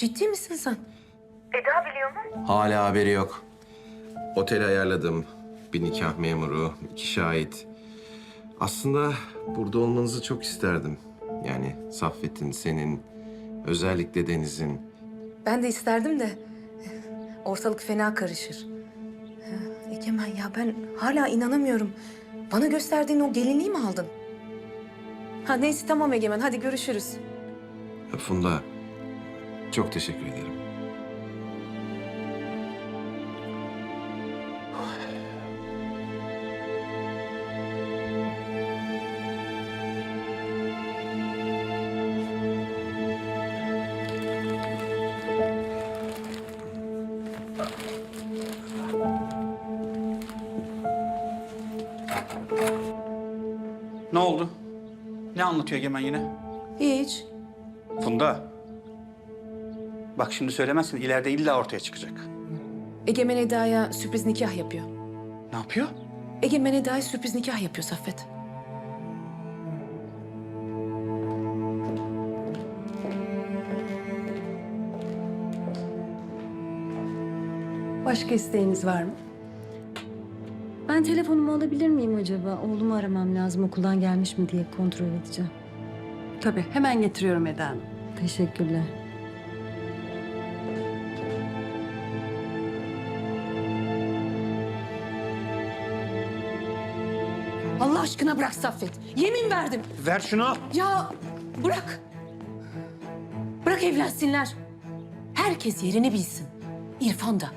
Ciddi misin sen? Hala haberi yok. Otel ayarladım. Bir nikah memuru, iki şahit. Aslında burada olmanızı çok isterdim. Yani Saffet'in, senin, özellikle Deniz'in. Ben de isterdim de ortalık fena karışır. Egemen ya ben hala inanamıyorum. Bana gösterdiğin o gelinliği mi aldın? Ha neyse tamam Egemen hadi görüşürüz. Funda, çok teşekkür ederim. Ne oldu? Ne anlatıyor Egemen yine? Hiç. Funda. Bak şimdi söylemezsin ileride illa ortaya çıkacak. Egemen Eda'ya sürpriz nikah yapıyor. Ne yapıyor? Egemen Eda'ya sürpriz nikah yapıyor Saffet. Başka isteğiniz var mı? Ben telefonumu alabilir miyim acaba? Oğlumu aramam lazım okuldan gelmiş mi diye kontrol edeceğim. Tabii, hemen getiriyorum Eda Hanım. Teşekkürler. Allah aşkına bırak Saffet. Yemin verdim. Ver şunu. Ya bırak. Bırak evlensinler. Herkes yerini bilsin. İrfan da.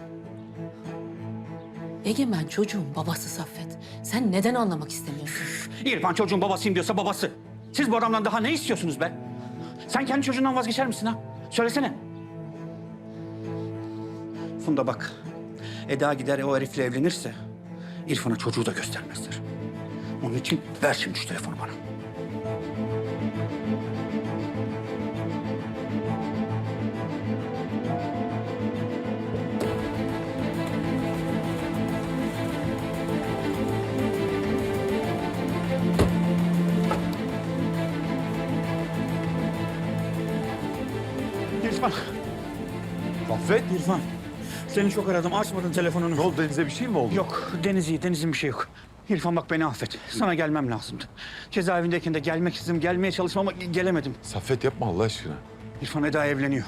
Egemen çocuğun babası Saffet. Sen neden anlamak istemiyorsun? İrfan çocuğun babasıyım diyorsa babası. Siz bu adamdan daha ne istiyorsunuz be? Sen kendi çocuğundan vazgeçer misin ha? Söylesene. Funda bak. Eda gider o herifle evlenirse İrfan'a çocuğu da göstermezler. Onun için ver şimdi şu telefonu bana. İrfan. Saffet. İrfan. Seni çok aradım. Açmadın telefonunu. Ne oldu Deniz'e bir şey mi oldu? Yok Deniz iyi. Deniz'in bir şey yok. İrfan bak beni affet. Sana gelmem lazımdı. Cezaevindeyken de gelmek istedim. Gelmeye çalıştım ama gelemedim. Saffet yapma Allah aşkına. İrfan Eda evleniyor.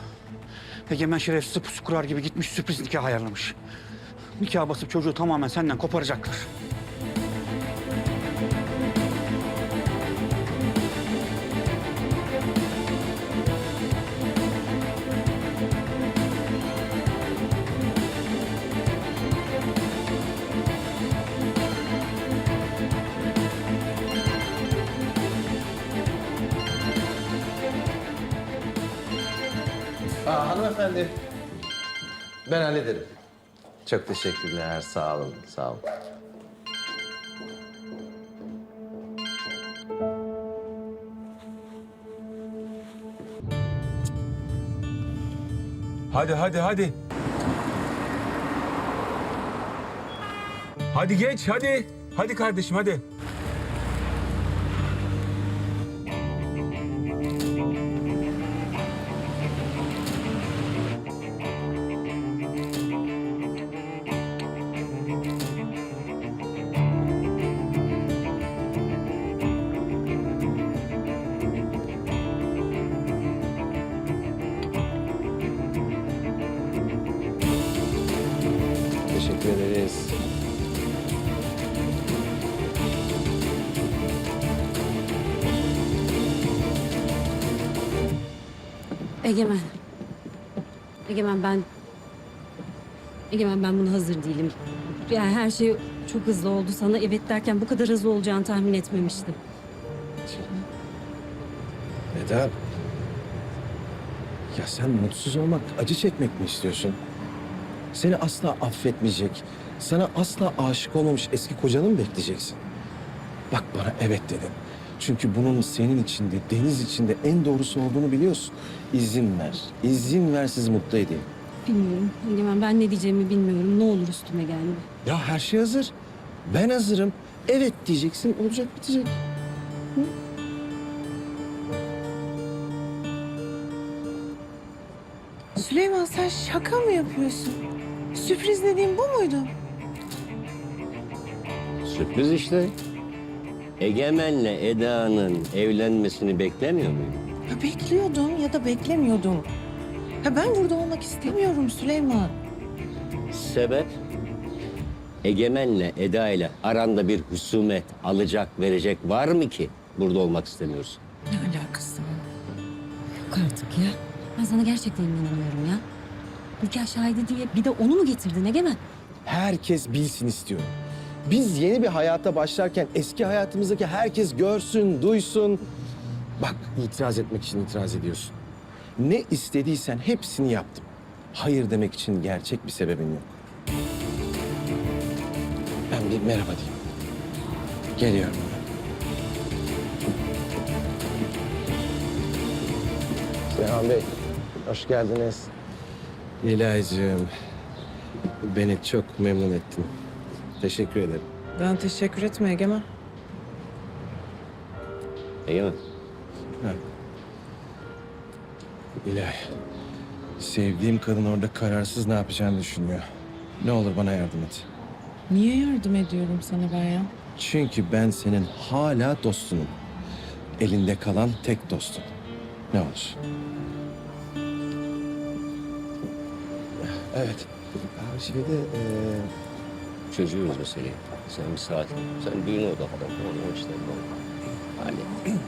Egemen şerefsiz pusu kurar gibi gitmiş sürpriz nikah ayarlamış. Nikah basıp çocuğu tamamen senden koparacaklar. Hanımefendi. Ben hallederim. Çok teşekkürler. Sağ olun, sağ olun. Hadi hadi hadi. Hadi geç hadi. Hadi kardeşim hadi. Egemen. Egemen ben... Egemen ben buna hazır değilim. Yani her şey çok hızlı oldu. Sana evet derken bu kadar hızlı olacağını tahmin etmemiştim. Eda. Ya sen mutsuz olmak, acı çekmek mi istiyorsun? Seni asla affetmeyecek, sana asla aşık olmamış eski kocanı mı bekleyeceksin? Bak bana evet dedin. Çünkü bunun senin içinde, Deniz içinde en doğrusu olduğunu biliyorsun. İzin ver, izin ver sizi mutlu edeyim. Bilmiyorum. Egemen ben ne diyeceğimi bilmiyorum. Ne olur üstüme gelme. Ya her şey hazır. Ben hazırım. Evet diyeceksin, olacak bitecek. Süleyman sen şaka mı yapıyorsun? Sürpriz dediğin bu muydu? Sürpriz işte. Egemen'le Eda'nın evlenmesini beklemiyor muydun? Ya bekliyordum ya da beklemiyordum. Ya ben burada olmak istemiyorum Süleyman. Sebep? Egemen'le Eda ile aranda bir husumet alacak verecek var mı ki burada olmak istemiyorsun? Ne alakası var? Yok artık ya. Ben sana gerçekten inanamıyorum ya. Nikah şahidi diye bir de onu mu getirdin Egemen? Herkes bilsin istiyorum. Biz yeni bir hayata başlarken eski hayatımızdaki herkes görsün, duysun. Bak itiraz etmek için itiraz ediyorsun. Ne istediysen hepsini yaptım. Hayır demek için gerçek bir sebebin yok. Ben bir merhaba diyeyim. Geliyorum. Seyhan Bey, hoş geldiniz. Nilay'cığım, beni çok memnun ettin. Teşekkür ederim. Ben teşekkür etme Egemen. Egemen. Nilay, sevdiğim kadın orada kararsız ne yapacağını düşünüyor. Ne olur bana yardım et. Niye yardım ediyorum sana ben ya? Çünkü ben senin hala dostunum. Elinde kalan tek dostun. Ne olur. Evet. Abi şeyde eee Çözüyoruz meseleyi. Sen bir sakin. Sen düğüne odaklan. Onun işlerini ol. Hallet.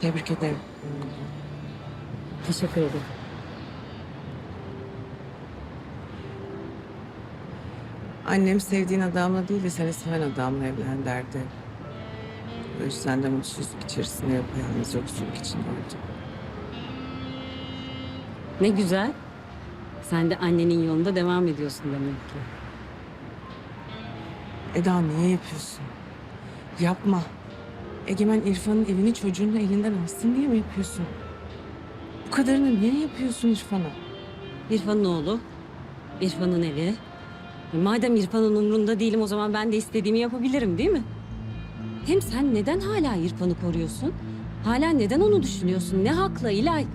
Tebrik ederim. Teşekkür ederim. Annem sevdiğin adamla değil de seni seven adamla evlen derdi. O yüzden de mutsuzluk içerisinde yapayalnız yoksulluk içinde oldum. Ne güzel. Sen de annenin yolunda devam ediyorsun demek ki. Eda niye yapıyorsun? Yapma. Egemen İrfan'ın evini çocuğunu elinden alsın diye mi yapıyorsun? Bu kadarını niye yapıyorsun İrfan'a? İrfan'ın oğlu, İrfan'ın evi. E, Madem İrfan'ın umrunda değilim o zaman ben de istediğimi yapabilirim değil mi? Hem sen neden hala İrfan'ı koruyorsun? Hala neden onu düşünüyorsun? Ne hakla İlay?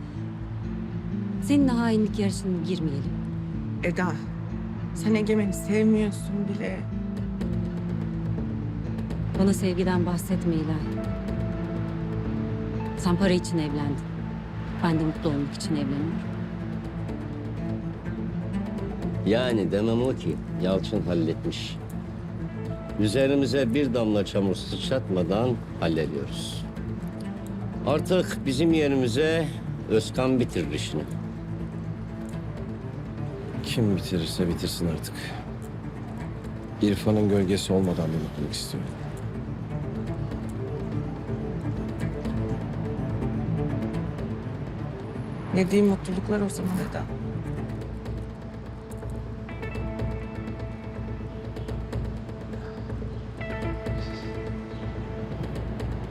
Seninle hainlik yarışına girmeyelim. Eda, sen Egemen'i sevmiyorsun bile. Bana sevgiden bahsetme İlay. Sen para için evlendin. Ben de mutlu olmak için evleniyorum. Yani demem o ki Yalçın halletmiş. Üzerimize bir damla çamur sıçratmadan hallediyoruz. Artık bizim yerimize Özkan bitirir işini. Kim bitirirse bitirsin artık. İrfan'ın gölgesi olmadan bir mutluluk istiyorum. Ne diyeyim mutluluklar o zaman Eda.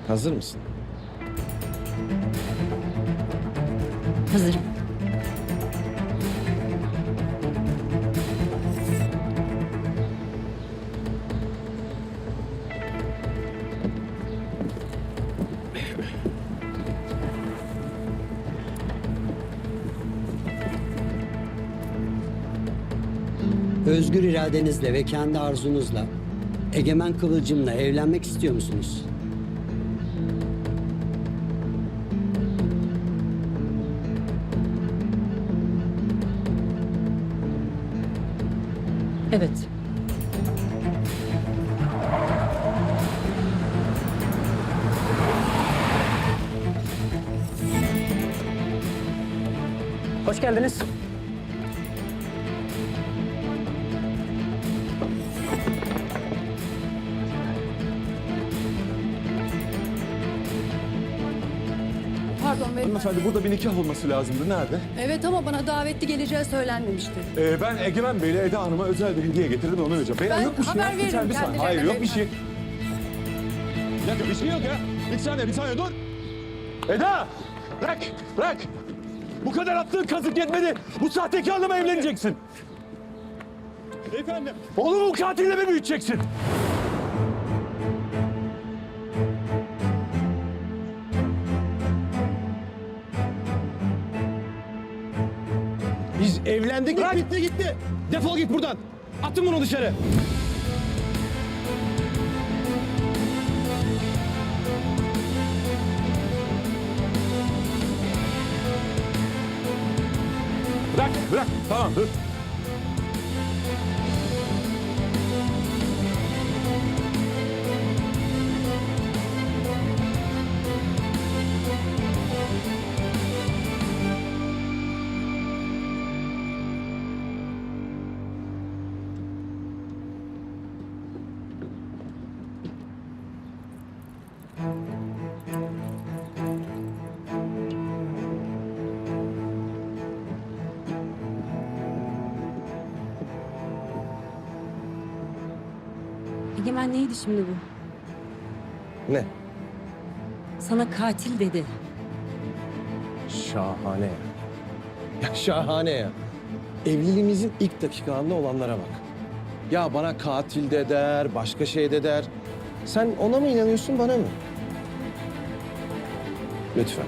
Hazır mısın? Hazırım. Özgür iradenizle ve kendi arzunuzla Egemen Kıvılcım'la evlenmek istiyor musunuz? Evet. Hoş geldiniz. Pardon beyefendi. Hanımefendi burada bir nikah olması lazımdı. Nerede? Evet ama bana davetli geleceği söylenmemişti. Ee, ben Egemen Bey'le Eda Hanım'a özel bir hediye getirdim onu vereceğim. Ben yok bir şey. haber ya. Bir veririm saniye, bir saniye. kendilerine Hayır yok bir şey. beyefendi. Bir dakika bir şey yok ya. Bir saniye bir saniye dur. Eda! Bırak! Bırak! Bu kadar attığın kazık yetmedi. Bu sahtekarla mı evleneceksin? Beyefendi. Oğlumu bu katille mi büyüteceksin? Biz evlendik, Bırak! bitti gitti. Defol git buradan. Atın bunu dışarı. Bırak, bırak. Tamam dur. Egemen neydi şimdi bu? Ne? Sana katil dedi. Şahane ya. Ya şahane ya. Evliliğimizin ilk dakikalarında olanlara bak. Ya bana katil de der, başka şey de der. Sen ona mı inanıyorsun, bana mı? Lütfen.